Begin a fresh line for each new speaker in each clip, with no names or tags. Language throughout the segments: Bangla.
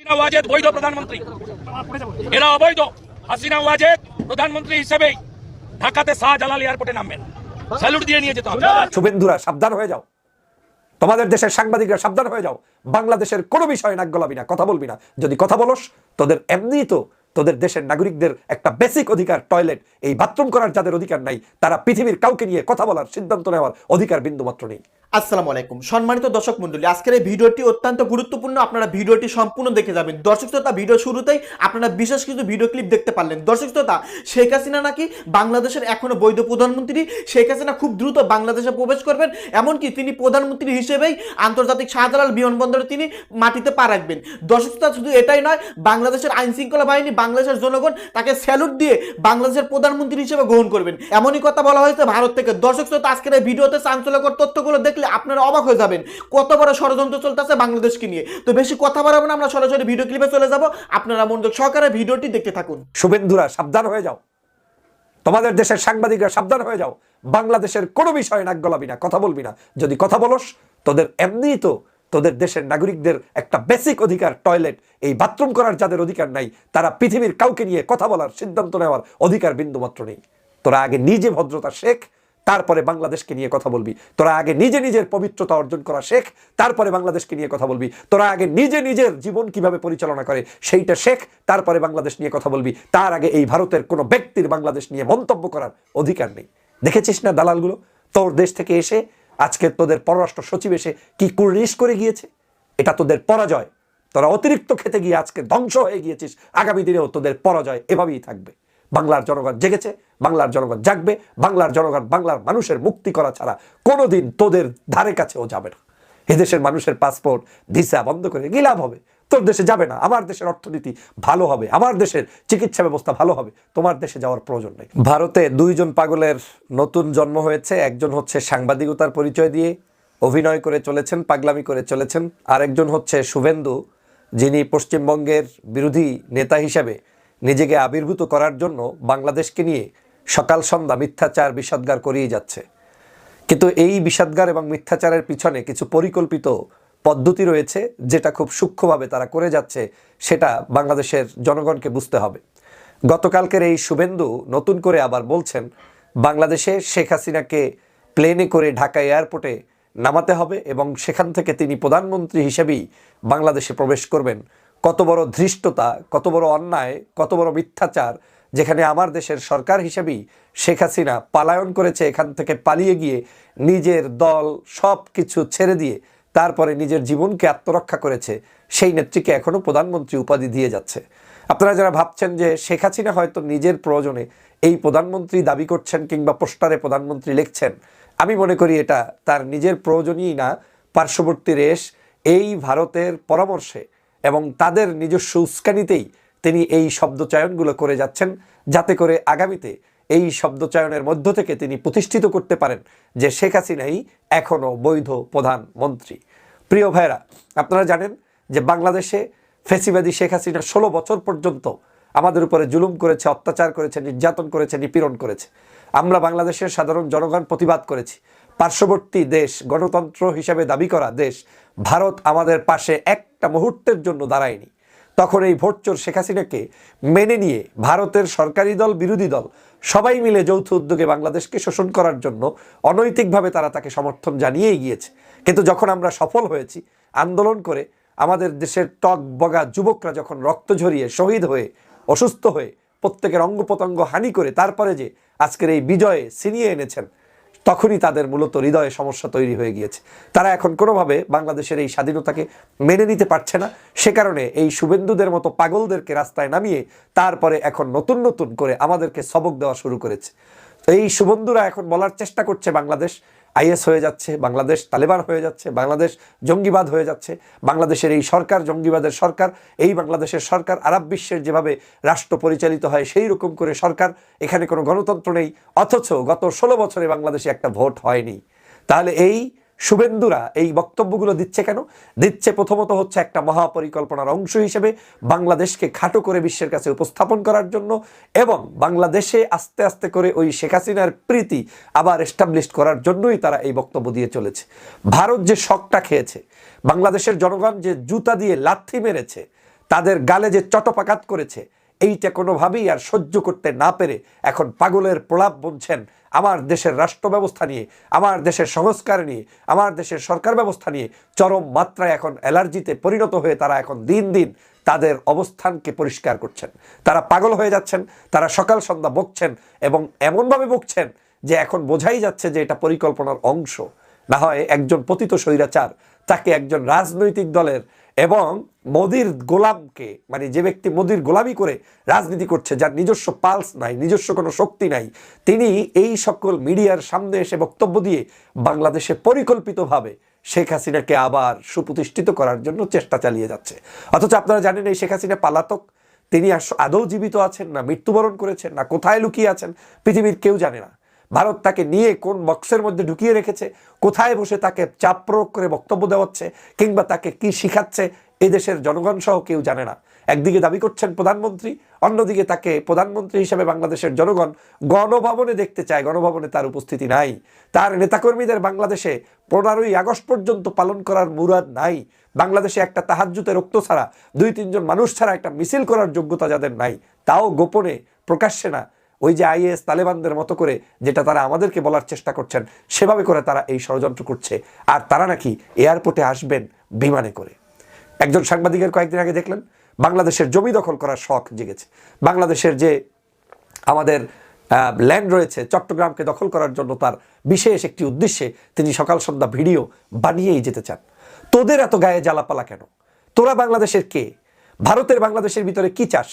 হাসিনা ওয়াজেদ বৈধ প্রধানমন্ত্রী। এরা অবৈধ। হাসিনা ওয়াজেদ প্রধানমন্ত্রী হিসেবেই ঢাকাতে শাহজালাল এয়ারপোর্টে নামবেন। স্যালুট দিয়ে নিয়ে যেতে হবে।
শুভেন্দুরা, সাবধান হয়ে যাও। তোমাদের দেশের সাংবাদিকরা সাবধান হয়ে যাও। বাংলাদেশের কোনো বিষয়ে নাক গলাবি না, কথা বলবি না। যদি কথা বলস, তোদের এমনি তো তোদের দেশের নাগরিকদের একটা বেসিক অধিকার টয়লেট এই বাথরুম করার যাদের অধিকার নাই, তারা পৃথিবীর কাউকে নিয়ে কথা বলার সিদ্ধান্ত নেওয়ার অধিকার বিন্দুমাত্র নেই।
আসসালামু আলাইকুম। সম্মানিত দর্শক মন্ডলী আজকের এই ভিডিওটি অত্যন্ত গুরুত্বপূর্ণ। আপনারা ভিডিওটি সম্পূর্ণ দেখে যাবেন। দর্শক শ্রোতা, ভিডিও শুরুতেই আপনারা বিশেষ কিছু ভিডিও ক্লিপ দেখতে পারলেন। দর্শক শ্রোতা, শেখ হাসিনা নাকি বাংলাদেশের এখনও বৈধ প্রধানমন্ত্রী? শেখ হাসিনা খুব দ্রুত বাংলাদেশে প্রবেশ করবেন, এমনকি তিনি প্রধানমন্ত্রী হিসেবেই আন্তর্জাতিক শাহজালাল বিমানবন্দরে তিনি মাটিতে পা রাখবেন। দর্শক শ্রোতা, শুধু এটাই নয়, বাংলাদেশের আইন শৃঙ্খলা বাহিনী বাংলাদেশের জনগণ তাকে স্যালুট দিয়ে বাংলাদেশের প্রধানমন্ত্রী হিসেবে গ্রহণ করবেন। এমনই কথা বলা হয়েছে ভারত থেকে। দর্শক শ্রোতা, আজকের এই ভিডিওতে চাঞ্চল্যকর তথ্যগুলো দেখলে আপনারা অবাক হয়ে যাবেন। কত বড় ষড়যন্ত্র চলতেছে বাংলাদেশকে নিয়ে। তো বেশি কথা বাড়াবো না, আমরা সরাসরি ভিডিও ক্লিপে চলে যাব। আপনারা মনোযোগ সহকারে ভিডিওটি দেখতে থাকুন।
শুভেন্দুরা, সাবধান হয়ে যাও। তোমাদের দেশের সাংবাদিকরা সাবধান হয়ে যাও। বাংলাদেশের কোনো বিষয়ে নাক গলাবি না, কথা বলবি না। যদি কথা বলস, তোদের এমনিই তো তোদের দেশের নাগরিকদের একটা বেসিক অধিকার টয়লেট এই বাথরুম করার যাদের অধিকার নাই, তারা পৃথিবীর কাউকে নিয়ে কথা বলার সিদ্ধান্ত নেওয়ার অধিকার বিন্দুমাত্র নেই। তোরা আগে নিজে ভদ্রতা শেখ, তারপরে বাংলাদেশকে নিয়ে কথা বলবি। তোরা আগে নিজে নিজের পবিত্রতা অর্জন করা শেখ, তারপরে বাংলাদেশকে নিয়ে কথা বলবি। তোরা আগে নিজে নিজের জীবন কীভাবে পরিচালনা করে, সেইটা শেখ, তারপরে বাংলাদেশ নিয়ে কথা বলবি। তার আগে এই ভারতের কোনো ব্যক্তির বাংলাদেশ নিয়ে মন্তব্য করার অধিকার নেই। দেখেছিস না দালালগুলো? তোর দেশ থেকে এসে আজকে তোদের পররাষ্ট্র সচিব এসে কি কুর্নিশ করে গিয়েছে? এটা তোদের পরাজয়। তোরা অতিরিক্ত খেতে গিয়ে আজকে ধ্বংস হয়ে গিয়েছিস। আগামী দিনেও তোদের পরাজয় এভাবেই থাকবে। বাংলার জনগণ জেগেছে, বাংলার জনগণ জাগবে, বাংলার জনগণ বাংলার মানুষের মুক্তি করা ছাড়া কোনোদিন তোদের ধারে কাছেও যাবে না। এদেশের মানুষের পাসপোর্ট, ভিসা বন্ধ করে গিলাভ হবে? তোর দেশে যাবে না। আমার দেশের অর্থনীতি ভালো হবে। আমার দেশের চিকিৎসা ব্যবস্থা ভালো হবে। তোমার দেশে যাওয়ার প্রয়োজন নেই। ভারতে দুইজন পাগলের নতুন জন্ম হয়েছে। একজন হচ্ছে সাংবাদিকতার পরিচয় দিয়ে অভিনয় করে চলেছেন, পাগলামি করে চলেছেন। আর একজন হচ্ছে শুভেন্দু, যিনি পশ্চিমবঙ্গের বিরোধী নেতা হিসাবে নিজেকে আবির্ভূত করার জন্য বাংলাদেশকে নিয়ে সকাল সন্ধ্যা মিথ্যাচার, বিষাদগার করিয়ে যাচ্ছে। কিন্তু এই বিষাদগার এবং মিথ্যাচারের পিছনে কিছু পরিকল্পিত পদ্ধতি রয়েছে যেটা খুব সূক্ষ্মভাবে তারা করে যাচ্ছে, সেটা বাংলাদেশের জনগণকে বুঝতে হবে। গতকালকের এই শুভেন্দু নতুন করে আবার বলছেন, বাংলাদেশে শেখ হাসিনাকে প্লেনে করে ঢাকা এয়ারপোর্টে নামাতে হবে এবং সেখান থেকে তিনি প্রধানমন্ত্রী হিসেবেই বাংলাদেশে প্রবেশ করবেন। কত বড় ধৃষ্টতা, কত বড় অন্যায়, কত বড় মিথ্যাচার যেখানে আমার দেশের সরকার হিসেবেই শেখ হাসিনা পালায়ন করেছে, এখান থেকে পালিয়ে গিয়ে নিজের দল সব কিছু ছেড়ে দিয়ে তারপরে নিজের জীবনকে আত্মরক্ষা করেছে, সেই নেত্রীকে এখনও প্রধানমন্ত্রী উপাধি দিয়ে যাচ্ছে। আপনারা যারা ভাবছেন যে শেখ হাসিনা হয়তো নিজের প্রয়োজনে এই প্রধানমন্ত্রী দাবি করছেন কিংবা পোস্টারে প্রধানমন্ত্রী লিখছেন, আমি মনে করি এটা তার নিজের প্রয়োজনই না, পার্শ্ববর্তী রেশ এই ভারতের পরামর্শে এবং তাদের নিজস্ব উস্কানিতেই তিনি এই শব্দচয়নগুলো করে যাচ্ছেন, যাতে করে আগামীতে এই শব্দচয়নের মধ্য থেকে তিনি প্রতিষ্ঠিত করতে পারেন যে শেখ হাসিনাই এখনও বৈধ প্রধানমন্ত্রী। প্রিয় ভাইরা আপনারা জানেন যে বাংলাদেশে ফেসিবাদী শেখ হাসিনা ষোলো বছর পর্যন্ত আমাদের উপরে জুলুম করেছে, অত্যাচার করেছে, নির্যাতন করেছে, নিপীড়ন করেছে। আমরা বাংলাদেশের সাধারণ জনগণ প্রতিবাদ করেছি। পার্শ্ববর্তী দেশ, গণতন্ত্র হিসাবে দাবি করা দেশ, ভারত আমাদের পাশে একটা মুহূর্তের জন্য দাঁড়ায়নি। তখন এই ভোটচোর শেখ হাসিনাকে মেনে নিয়ে ভারতের সরকারি দল, বিরোধী দল সবাই মিলে যৌথ উদ্যোগে বাংলাদেশকে শোষণ করার জন্য অনৈতিকভাবে তারা তাকে সমর্থন জানিয়েই গিয়েছে। কিন্তু যখন আমরা সফল হয়েছি, আন্দোলন করে আমাদের দেশের টক বগা যুবকরা যখন রক্ত ঝরিয়ে শহীদ হয়ে, অসুস্থ হয়ে প্রত্যেকের অঙ্গ প্রত্যঙ্গ হানি করে তারপরে যে আজকের এই বিজয়ে ছিনিয়ে এনেছেন তখনই তাদের মূলত হৃদয়ে সমস্যা তৈরি হয়ে গিয়েছে। তারা এখন কোনোভাবে বাংলাদেশের এই স্বাধীনতাকে মেনে নিতে পারছে না। সে কারণে এই শুভেন্দুদের মতো পাগলদেরকে রাস্তায় নামিয়ে তারপরে এখন নতুন নতুন করে আমাদেরকে সবক দেওয়া শুরু করেছে। এই শুভেন্দুরা এখন বলার চেষ্টা করছে বাংলাদেশ আইএস হয়ে যাচ্ছে, বাংলাদেশ তালেবান হয়ে যাচ্ছে, বাংলাদেশ জঙ্গিবাদ হয়ে যাচ্ছে, বাংলাদেশের এই সরকার, জঙ্গিবাদের সরকার, এই বাংলাদেশের সরকার, আরব বিশ্বের যেভাবে রাষ্ট্র পরিচালিত হয় সেই রকম করে সরকার, এখানে কোনো গণতন্ত্র নেই, অথচ গত ষোলো বছরে বাংলাদেশে একটা ভোট হয়নি। তাহলে এই শুভেন্দুরা এই বক্তব্যগুলো দিচ্ছে কেন? দিচ্ছে প্রথমত হচ্ছে একটা মহাপরিকল্পনার অংশ হিসেবে বাংলাদেশকে খাটো করে বিশ্বের কাছে উপস্থাপন করার জন্য এবং বাংলাদেশে আস্তে আস্তে করে ওই শেখ হাসিনার প্রীতি আবার এস্টাবলিশ করার জন্যই তারা এই বক্তব্য দিয়ে চলেছে। ভারত যে শকটা খেয়েছে, বাংলাদেশের জনগণ যে জুতা দিয়ে লাথি মেরেছে, তাদের গালে যে চটপাকাত করেছে এইটা কোনোভাবেই আর সহ্য করতে না পেরে এখন পাগলের প্রলাপ বুনছেন আমার দেশের রাষ্ট্র ব্যবস্থা নিয়ে, আমার দেশের সংস্কার নিয়ে, আমার দেশের সরকার ব্যবস্থা নিয়ে চরম মাত্রায় এখন অ্যালার্জিতে পরিণত হয়ে তারা এখন দিন দিন তাদের অবস্থানকে পরিষ্কার করছেন। তারা পাগল হয়ে যাচ্ছেন, তারা সকাল সন্ধ্যা বকছেন এবং এমনভাবে বকছেন যে এখন বোঝাই যাচ্ছে যে এটা পরিকল্পনার অংশ। না হয় একজন পতিত স্বৈরাচার তাকে একজন রাজনৈতিক দলের এবং মোদির গোলামকে মানে যে ব্যক্তি মোদির গোলামি করে রাজনীতি করছে, যার নিজস্ব পালস নাই, নিজস্ব কোনো শক্তি নাই, তিনি এই সকল মিডিয়ার সামনে এসে বক্তব্য দিয়ে বাংলাদেশে পরিকল্পিতভাবে শেখ হাসিনাকে আবার সুপ্রতিষ্ঠিত করার জন্য চেষ্টা চালিয়ে যাচ্ছে। অথচ আপনারা জানেন এই শেখ হাসিনা পালাতক, তিনি আদৌ জীবিত আছেন না, মৃত্যুবরণ করেছেন না, কোথায় লুকিয়ে আছেন, পৃথিবীর কেউ জানে না। ভারত তাকে নিয়ে কোন বক্সের মধ্যে ঢুকিয়ে রেখেছে? কোথায় বসে তাকে চাপ প্রয়োগ করে বক্তব্য দেওয়াচ্ছে? কিংবা তাকে কি শিখাচ্ছে? এদেশের দেশের জনগণ সহ কেউ জানে না। একদিকে দাবি করছেন প্রধানমন্ত্রী, অন্যদিকে তাকে প্রধানমন্ত্রী হিসেবে বাংলাদেশের জনগণ গণভবনে দেখতে চায়। গণভবনে তার উপস্থিতি নাই। তার নেতাকর্মীদের বাংলাদেশে পনেরোই আগস্ট পর্যন্ত পালন করার মুরাদ নাই। বাংলাদেশে একটা তাহাজ্জুতে রক্ত ছাড়া দুই তিনজন মানুষ ছাড়া একটা মিছিল করার যোগ্যতা যাদের নাই, তাও গোপনে, প্রকাশ্যে না। ওই যে আইএস তালেবানদের মতো করে যেটা তারা আমাদেরকে বলার চেষ্টা করছেন, সেভাবে করে তারা এই ষড়যন্ত্র করছে। আর তারা নাকি এয়ারপোর্টে আসবেন বিমানে করে। একজন সাংবাদিকের কয়েকদিন আগে দেখলেন, বাংলাদেশের জমি দখল করার শখ জেগেছে। বাংলাদেশের যে আমাদের ল্যান্ড রয়েছে, চট্টগ্রামকে দখল করার জন্য তার বিশেষ একটি উদ্দেশ্যে তিনি সকাল সন্ধ্যা ভিডিও বানিয়েই যেতে চান। তোদের এত গায়ে জ্বালাপালা কেন? তোরা বাংলাদেশের কে? ভারতের বাংলাদেশের ভিতরে কি চাস?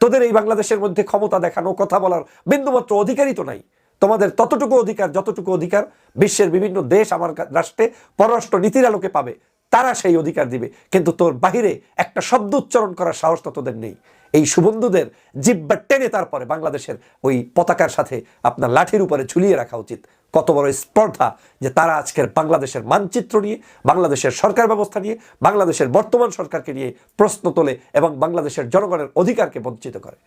তোদের এই বাংলাদেশের মধ্যে ক্ষমতা দেখানো, কথা বলার বিন্দুমাত্র অধিকারই তো নাই। তোমাদের ততটুকু অধিকার, যতটুকু অধিকার বিশ্বের বিভিন্ন দেশ আমার রাষ্ট্রে পররাষ্ট্র নীতির আলোকে পাবে, তারা সেই অধিকার দিবে। কিন্তু তোর বাহিরে একটা শব্দ উচ্চারণ করার সাহস তো তোদের নেই। এই সুবন্ধুদের জিব্বা টেনে তারপরে বাংলাদেশের ওই পতাকার সাথে আপনার লাঠির উপরে ঝুলিয়ে রাখা উচিত। কত বড় স্পর্ধা যে তারা আজকের বাংলাদেশের মানচিত্র নিয়ে, বাংলাদেশের সরকার ব্যবস্থা নিয়ে, বাংলাদেশের বর্তমান সরকারকে নিয়ে প্রশ্ন তোলে এবং বাংলাদেশের জনগণের অধিকারকে বঞ্চিত করে।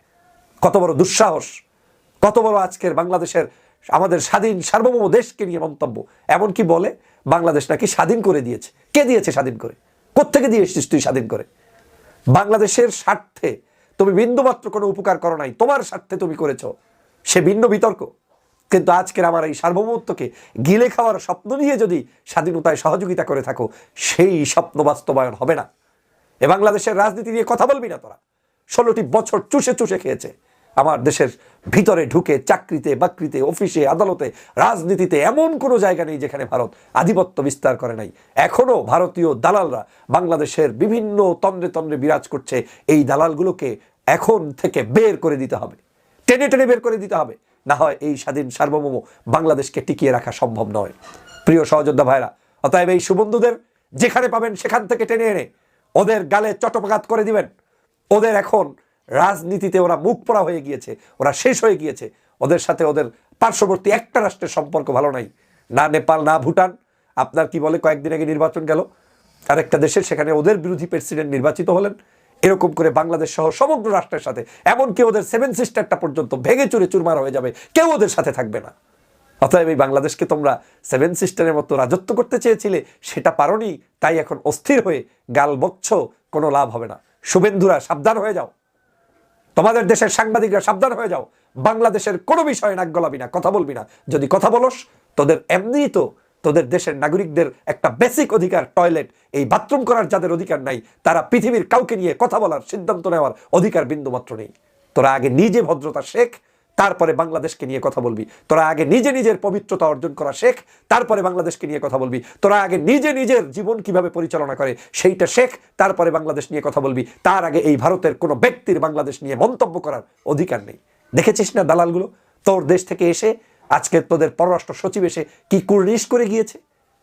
কত বড় দুঃসাহস, কত বড় আজকের বাংলাদেশের, আমাদের স্বাধীন সার্বভৌম দেশকে নিয়ে মন্তব্য। এমনকি বলে, বাংলাদেশ নাকি স্বাধীন করে দিয়েছে। কে দিয়েছে স্বাধীন করে? কোত্থেকে দিয়ে এসেছিস তুই স্বাধীন করে? বাংলাদেশের স্বার্থে তুমি বিন্দুমাত্র কোনো উপকার করো নাই, তোমার স্বার্থে তুমি করেছ। সে ভিন্ন বিতর্ক। কিন্তু আজকের আমার এই সার্বভৌমত্বকে গিলে খাওয়ার স্বপ্ন নিয়ে যদি স্বাধীনতায় সহযোগিতা করে থাকো, সেই স্বপ্ন বাস্তবায়ন হবে না। এ বাংলাদেশের রাজনীতি নিয়ে কথা বলবি না তোরা। ষোলোটি বছর চুষে চুষে খেয়েছে। আমার দেশের ভিতরে ঢুকে চাকরিতে, বাকরিতে, অফিসে, আদালতে, রাজনীতিতে এমন কোনো জায়গা নেই যেখানে ভারত আধিপত্য বিস্তার করে নাই। এখনও ভারতীয় দালালরা বাংলাদেশের বিভিন্ন তন্দ্রে তন্দ্রে বিরাজ করছে। এই দালালগুলোকে এখন থেকে বের করে দিতে হবে। টেনে টেনে বের করে দিতে হবে। না হয় এই স্বাধীন সার্বভৌম বাংলাদেশকে টিকিয়ে রাখা সম্ভব নয়। প্রিয় সহযোদ্ধা ভাইরা, অতএব এই সুবন্ধুদের যেখানে পাবেন সেখান থেকে টেনে এনে ওদের গালে চটপকাত করে দিবেন। ওদের এখন রাজনীতিতে ওরা মুখ পড়া হয়ে গিয়েছে, ওরা শেষ হয়ে গিয়েছে। ওদের সাথে ওদের পার্শ্ববর্তী একটা রাষ্ট্রের সম্পর্ক ভালো নাই। না নেপাল, না ভুটান। আপনার কি বলে কয়েকদিন আগে নির্বাচন গেল? আরেকটা দেশের সেখানে ওদের বিরোধী প্রেসিডেন্ট নির্বাচিত হলেন। এরকম করে বাংলাদেশ সহ সমগ্র রাষ্ট্রের সাথে। এমনকি ওদের সেভেন সিস্টারটা পর্যন্ত ভেঙে চুরে চুরমার হয়ে যাবে। কেউ ওদের সাথে থাকবে না। অতএব এই বাংলাদেশকে তোমরা সেভেন সিস্টারের মতো রাজত্ব করতে চেয়েছিলে, সেটা পারোনি, তাই এখন অস্থির হয়ে গাল বকছ কোনো লাভ হবে না। শুভেন্দুরা, সাবধান হয়ে যাও। তোমাদের দেশের সাংবাদিকরা, সাবধান হয়ে যাও। বাংলাদেশের কোনো বিষয়ে নাক গলাবি না, কথা বলবি না। যদি কথা বলস, তোদের এমনিই তো তোদের দেশের নাগরিকদের একটা বেসিক অধিকার টয়লেট এই বাথরুম করার যাদের অধিকার নাই, তারা পৃথিবীর কাউকে নিয়ে কথা বলার সিদ্ধান্ত নেওয়ার অধিকার বিন্দুমাত্র নেই। তোরা আগে নিজে ভদ্রতা শেখ, তারপরে বাংলাদেশকে নিয়ে কথা বলবি। তোরা আগে নিজে নিজের পবিত্রতা অর্জন করা শেখ, তারপরে বাংলাদেশকে নিয়ে কথা বলবি। তোরা আগে নিজে নিজের জীবন কীভাবে পরিচালনা করে, সেইটা শেখ, তারপরে বাংলাদেশ নিয়ে কথা বলবি। তার আগে এই ভারতের কোনো ব্যক্তির বাংলাদেশ নিয়ে মন্তব্য করার অধিকার নেই। দেখেছিস না দালালগুলো? তোর দেশ থেকে এসে আজকে তোদের পররাষ্ট্র সচিব এসে কি কুর্নিশ করে গিয়েছে?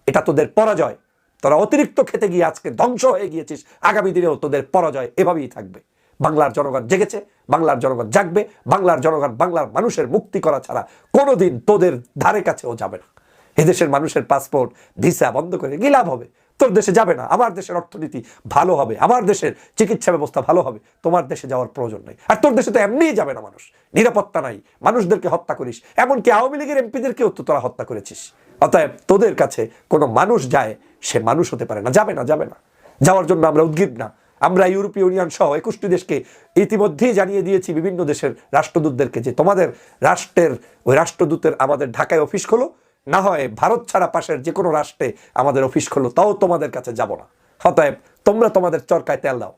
এটা তোদের পরাজয়। তোরা অতিরিক্ত খেতে গিয়ে আজকে ধ্বংস হয়ে গিয়েছিস। আগামী দিনেও তোদের পরাজয় এভাবেই থাকবে। বাংলার জনগণ জেগেছে, বাংলার জনগণ জাগবে, বাংলার জনগণ বাংলার মানুষের মুক্তি করা ছাড়া কোনোদিন তোদের ধারে কাছেও যাবে না। এদেশের মানুষের পাসপোর্ট ভিসা বন্ধ করে গিলাভ হবে? তোর দেশে যাবে না। আমার দেশের অর্থনীতি ভালো হবে। আমার দেশের চিকিৎসা ব্যবস্থা ভালো হবে। তোমার দেশে যাওয়ার প্রয়োজন নেই। আর তোর দেশে তো এমনিই যাবে না মানুষ। নিরাপত্তা নাই। মানুষদেরকে হত্যা করিস। এমনকি আওয়ামী লীগের এমপিদেরকেও তো তোরা হত্যা করেছিস। অতএব তোদের কাছে কোনো মানুষ যায়, সে মানুষ হতে পারে না। যাবে না যাবে না। যাওয়ার জন্য আমরা উদ্গ্রীব না। আমরা ইউরোপীয় ইউনিয়ন সহ একুশটি দেশকে ইতিমধ্যেই জানিয়ে দিয়েছি বিভিন্ন দেশের রাষ্ট্রদূতদেরকে যে তোমাদের রাষ্ট্রের, ওই রাষ্ট্রদূতের আমাদের ঢাকায় অফিস খোলো। না হয় ভারত ছাড়া পাশের যে কোনো রাষ্ট্রে আমাদের অফিস খোলো, তাও তোমাদের কাছে যাব না। অতএব তোমরা তোমাদের চরকায় তেল দাও।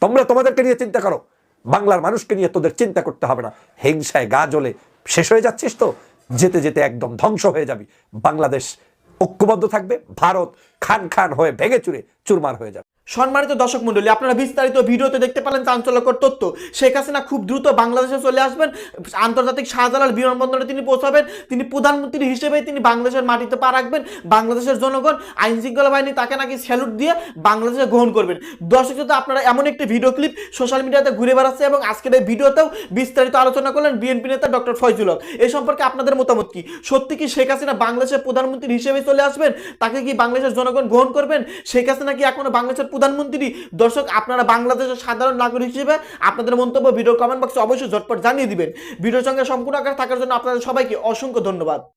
তোমরা তোমাদেরকে নিয়ে চিন্তা করো। বাংলার মানুষকে নিয়ে তোদের চিন্তা করতে হবে না। হিংসায় গা জ্বলে শেষ হয়ে যাচ্ছিস তো? যেতে যেতে একদম ধ্বংস হয়ে যাবি। বাংলাদেশ ঐক্যবদ্ধ থাকবে, ভারত খান খান হয়ে ভেঙে চুরে চুরমার হয়ে যাবে।
সম্মানিত দর্শক মন্ডলী আপনারা বিস্তারিত ভিডিওতে দেখতে পারেন চাঞ্চল্যকর তথ্য। শেখ হাসিনা খুব দ্রুত বাংলাদেশে চলে আসবেন। আন্তর্জাতিক শাহজালাল বিমানবন্দরে তিনি পৌঁছাবেন। তিনি প্রধানমন্ত্রী হিসেবে তিনি বাংলাদেশের মাটিতে পা রাখবেন। বাংলাদেশের জনগণ আইন শৃঙ্খলা বাহিনী তাকে নাকি স্যালুট দিয়ে বাংলাদেশে গ্রহণ করবেন। দর্শক শ্রোতা, আপনারা এমন একটি ভিডিও ক্লিপ সোশ্যাল মিডিয়াতে ঘুরে বেড়াচ্ছে এবং আজকের এই ভিডিওতেও বিস্তারিত আলোচনা করলেন বিএনপি নেতা ডক্টর ফয়জুল হক। এই সম্পর্কে আপনাদের মতামত কি? সত্যি কি শেখ হাসিনা বাংলাদেশের প্রধানমন্ত্রী হিসেবে চলে আসবেন? তাকে কি বাংলাদেশের জনগণ গ্রহণ করবেন? শেখ হাসিনা কি এখনও বাংলাদেশের প্রধানমন্ত্রী, দর্শক আপনারা বাংলাদেশের সাধারণ নাগরিক হিসেবে আপনাদের মন্তব্য ভিডিও কমেন্ট বক্সে অবশ্যই ঝটপট জানিয়ে দিবেন। ভিডিওর সঙ্গে সম্পূর্ণ আকার থাকার জন্য আপনাদের সবাইকে অসংখ্য ধন্যবাদ।